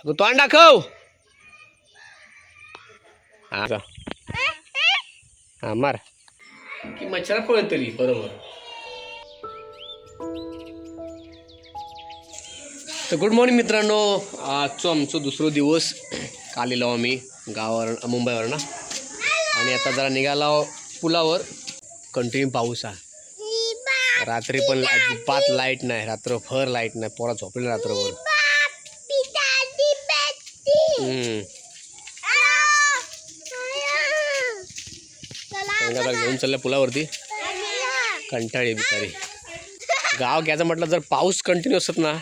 अगं तोंड दाखव. हा जा. हा मार. की मच्छर पळतली तरी बरोबर. तर गुड मॉर्निंग मित्रांनो. आजचो आमचो दुसरो दिवस. काल येलो आम्ही गावावर मुंबईवर ना आणि आता जरा निघाला पुलावर. कंटिन्यू पाऊस आहे. रात्री पण अजिबात लाइट नाही रात्रभर लाइट नाही. पोरा झोपले रात्रभर. घेऊन चालल्या पुलावरती. कंटाळी बिचारी. गाव घ्यायचं म्हटलं जर पाऊस कंटिन्यू असत ना.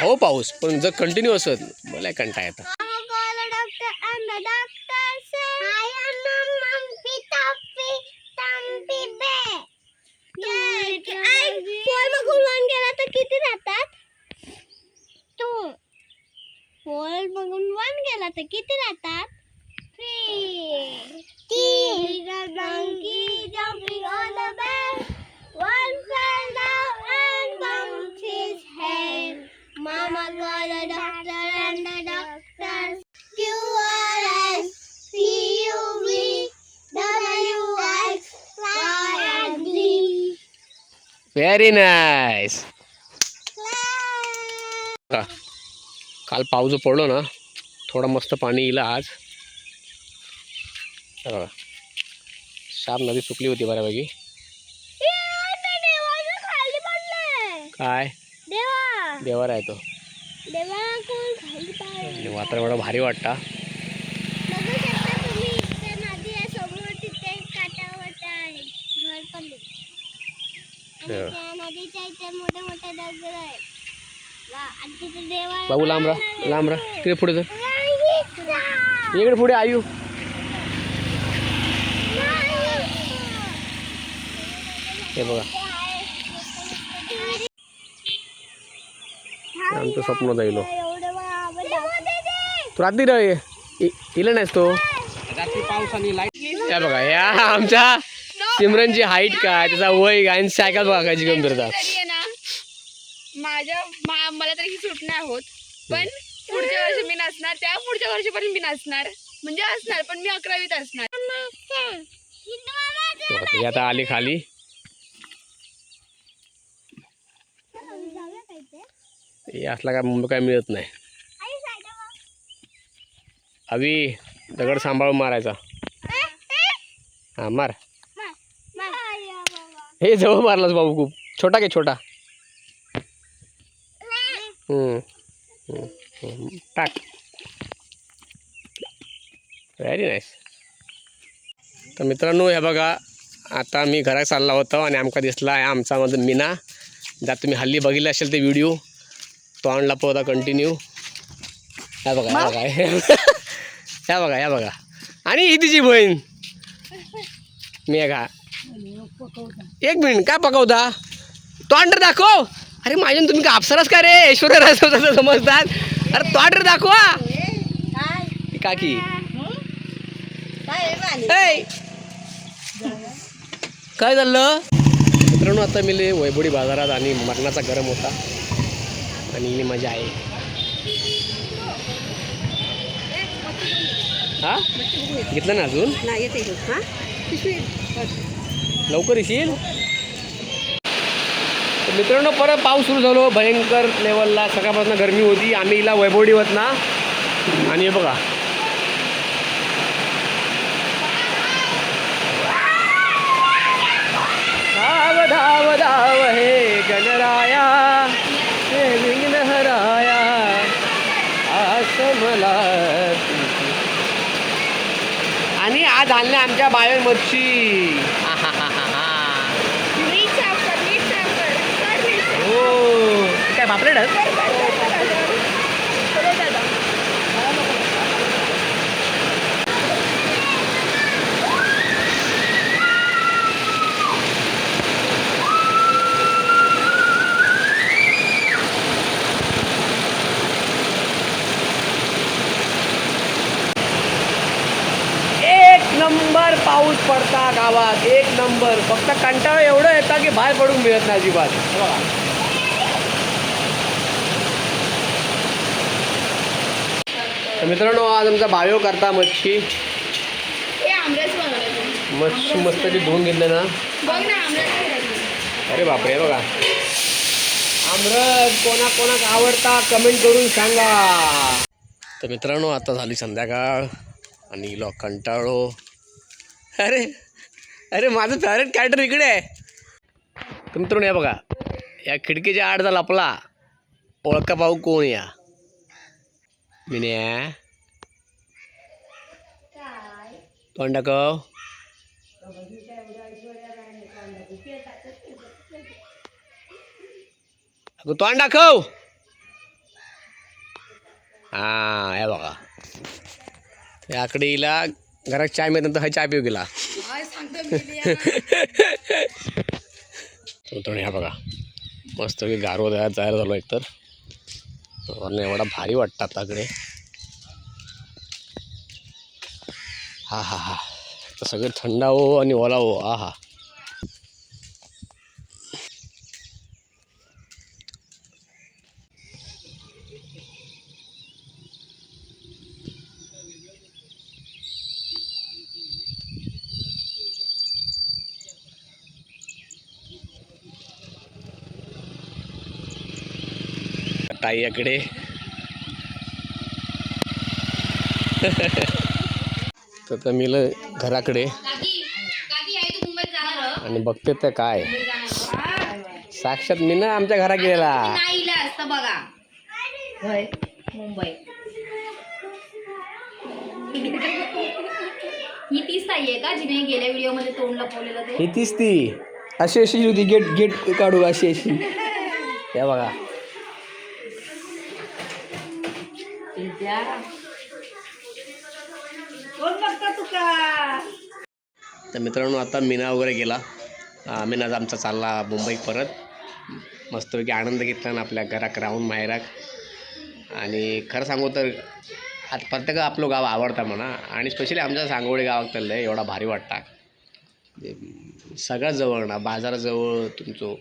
हो पाऊस पण जर कंटिन्यू असत मला कंटाळा येतं गेला तर किती राहतात तू पोल बघून वन गेला तर किती राहतात Three. Three. The monkey jumping on the bed. One fell down and bumped his head. Mama got a doctor and the doctor Q-R-S P-U-V W-X Y and Z. Very nice काल पाऊस पडलो ना थोडं मस्त पाणी येईल आज. बघा. शाप नदी सुकली होती बऱ्यापैकी. काय? देवा देवार आहे तो. वातावरण भारी वाटता. नदीच्या इथे मोठे मोठे दगड आहेत. बाबू लांब राहा लांब राहा. तिकडे पुढे जर इकडे पुढे आयु. हे बघा. आमचं स्वप्न जाईल तू रात्री रे इलं नाहीस तो. रात्री पावसाने लाइट हे बघा या आमच्या सिमरनची हाईट काय त्याचा वय काय आणि सायकल बघा काय जिकम फिरतात तरी आहे ना माझ्या मा- मला तरी ही सूट नाही होत. पण पुढच्या वर्षी मी नसणार त्या पुढच्या वर्षीपर्यंत मी नसणार म्हणजे असणार पण मी अकरावीत असणार. बघा, ती आता आली खाली. हे असला काय मुंबई काय मिळत नाही. अवी दगड सांभाळून मारायचा. हा मार. हे जवळ मारलास बाबू खूप. छोटा घे छोटा. टाक. व्हेरी नाईस तर मित्रांनो हे बघा आता मी घरात चालला होतो आणि आमका दिसला आहे आमचा माझं मीना. जर तुम्ही हल्ली बघितलं असेल ते व्हिडिओ तो आणला होता कंटिन्यू ह्या बघा ह्या बघा. ह्या बघा ह्या बघा. आणि ही तिची बहीण. मेघा. एक मिनिट काय पकवता? तो अंडर दाखव. अरे माझ्या तुम्ही का अप्सराच का रे? ऐश्वर्या समजतात? अरे तो अंडर दाखवा. ती काकी! काय झालं? मित्रांनो आता मी वैभोडी बाजारात आणि मरणाचा गरम होता. आणि ही मजा आहे. हा? घेतलं ना अजून? लवकर येशील? मित्रांनो परत पाऊस सुरू झालो. भयंकर लेवलला सकाळपासून गरमी होती. आम्ही हिला वैभवडी होत ना आणि हे बघा. धाव धाव धाव हे गणराया. हे विघ्नहराया. मला आणि आज आणले आमच्या बाहेर मच्छी आहाहाहा. मीठ साफ कर मीठ साफ कर कर मीठ साफ हो एक नंबर पाऊस पडता गावात एक नंबर. फक्त कंटाळा एवढं येतं की बाहेर पडून मिळत नाही अजिबात हे बघा तर मित्रांनो आज आमचा बायो करता मच्छी मच्छी मस्त ती धुवून घेतलं ना. अरे बापरे बघा. आमरस कोणा कोणाक आवडता कमेंट करून सांगा. तर मित्रांनो आता झाली संध्याकाळ आणि लोक कंटाळो. अरे अरे माझं फेवरेट कॅरेक्टर इकडे आहे. तर मित्रांनो हे बघा. या खिडकीच्या आड झाला आपला. ओळखा पाहू कोण या? मिन्या तोंड दाखव अगं तोंड दाखव हा हे बघा याकडे हिला घरात चाय मिळत नंतर हा चाय पिऊ गेला. मित्रांनो ह्या बघा मस्त की गारवा तयार झालो एकतर वरनं एवढा भारी वाटतं आपल्याकडे हा हा हा. सगळे थंड हो आणि ओला हा हा ताईयाकडे तर मी घराकडे. आणि बघते तर काय. साक्षात मी ना आमच्या घरा गेला बघा मुंबई. ही तीच ताई आहे का जिने गेल्या व्हिडिओमध्ये तोंड लपवलेलं ते? ही तीच ती. अशी अशी होती गेट गेट काढू अशी अशी. या बघा. तर मित्रांनो आता मीना वगैरे गेला. अं, मीनाचा आमचा चालला मुंबईत परत. मस्तपैकी आनंद घेतला ना आपल्या घराक राहून माहेराक आणि खरं सांगू तर आता प्रत्येक आपलं गाव आवडतं म्हणा. आणि स्पेशली आमच्या सांगोळे गावात तर लय एवढा भारी वाटता. सगळ्यात जवळ ना बाजाराजवळ तुमचं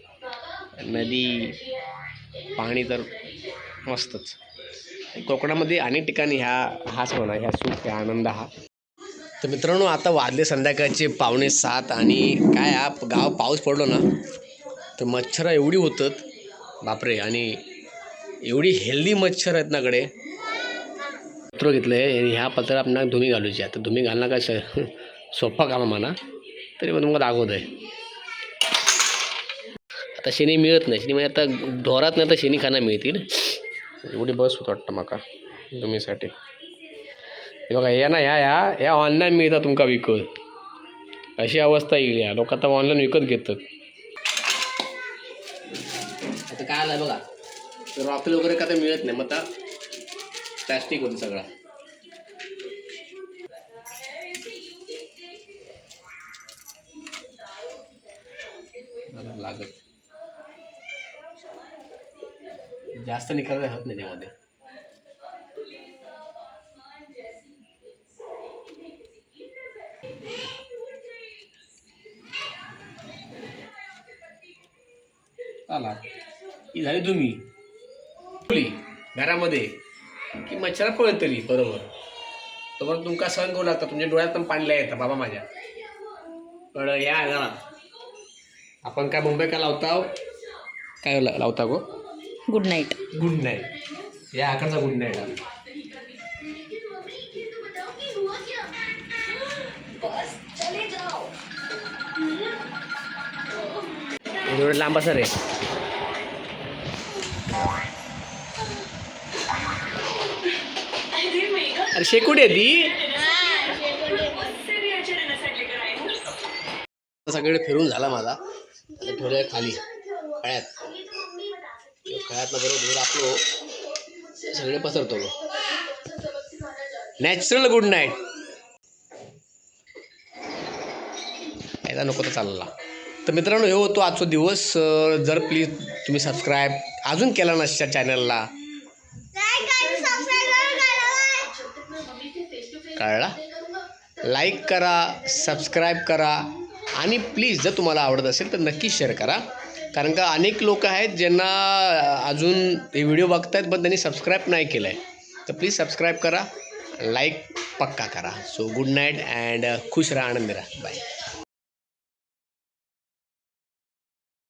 नदी पाणी तर मस्तच. कोकणामध्ये अनेक ठिकाणी ह्या हाच म्हणा ह्या सुख ह्या आनंद हा तर मित्रांनो आता वाजले संध्याकाळचे पावणे सात आणि काय हा गाव पाऊस पडलो ना तर मच्छरं एवढी होतात बापरे आणि एवढी हेल्दी मच्छर आहेत नाकडे पत्र घेतलं आहे ह्या पत्रात आपल्याला धुमी घालूची आता धुमी घालणं काय सोपा काम म्हणा तरी पण तुम्हाला दाखवत आहे. आता शेणी मिळत नाही शेणी म्हणजे आता ढोरात नाही तर शेणी खाणं मिळतील. एवढी बस होत वाटतं माका तुम्हीसाठी. हे बघा या ना ह्या ह्या ह्या ऑनलाईन मिळता तुमका विकत. अशी अवस्था येईल या लोक आता ऑनलाईन विकत घेतात. आता काय आलं बघा रॉकेल वगैरे का तर मिळत नाही मग आता प्लॅस्टिक होतं सगळा. जास्त निकाल राहत नाही त्यामध्ये. आला ही झाली तुम्ही. ठेवली घरामध्ये. की मच्छर पळतली बरोबर. तोपर्यंत तुमका सहन करू लागता. तुमच्या डोळ्यात पण पाणी येतं बाबा माझ्या. पण या घरात. आपण काय मुंबई काय लावता काय ला- लावता गो? गुड नाईट गुड नाईट या आकडचा गुड नाईट आहे एवढं लांब असं रे. अरे शेकुडी आहे ती. सगळीकडे फिरून झाला माझा. थोड्या खाली. खळ्यात खळ्यात बरोबर दूर आपलो. सगळे पसरतो नॅचरल गुड नाईट यायला नको तर चालला. तर मित्रांनो हे होतो आजचा दिवस. जर प्लीज तुम्ही सबस्क्राईब अजून केला नसच्या चॅनलला. कळला? लाईक करा सबस्क्राईब करा. आणि प्लीज जर तुम्हाला आवडत असेल तर नक्की शेअर करा. कारण का अनेक लोक आहेत ज्यांना अजून हे व्हिडिओ बघतायत पण त्यांनी सबस्क्राईब नाही केलं आहे तर प्लीज सबस्क्राईब करा लाईक पक्का करा. सो गुड नाईट अँड खुश राहा आनंद राहा बाय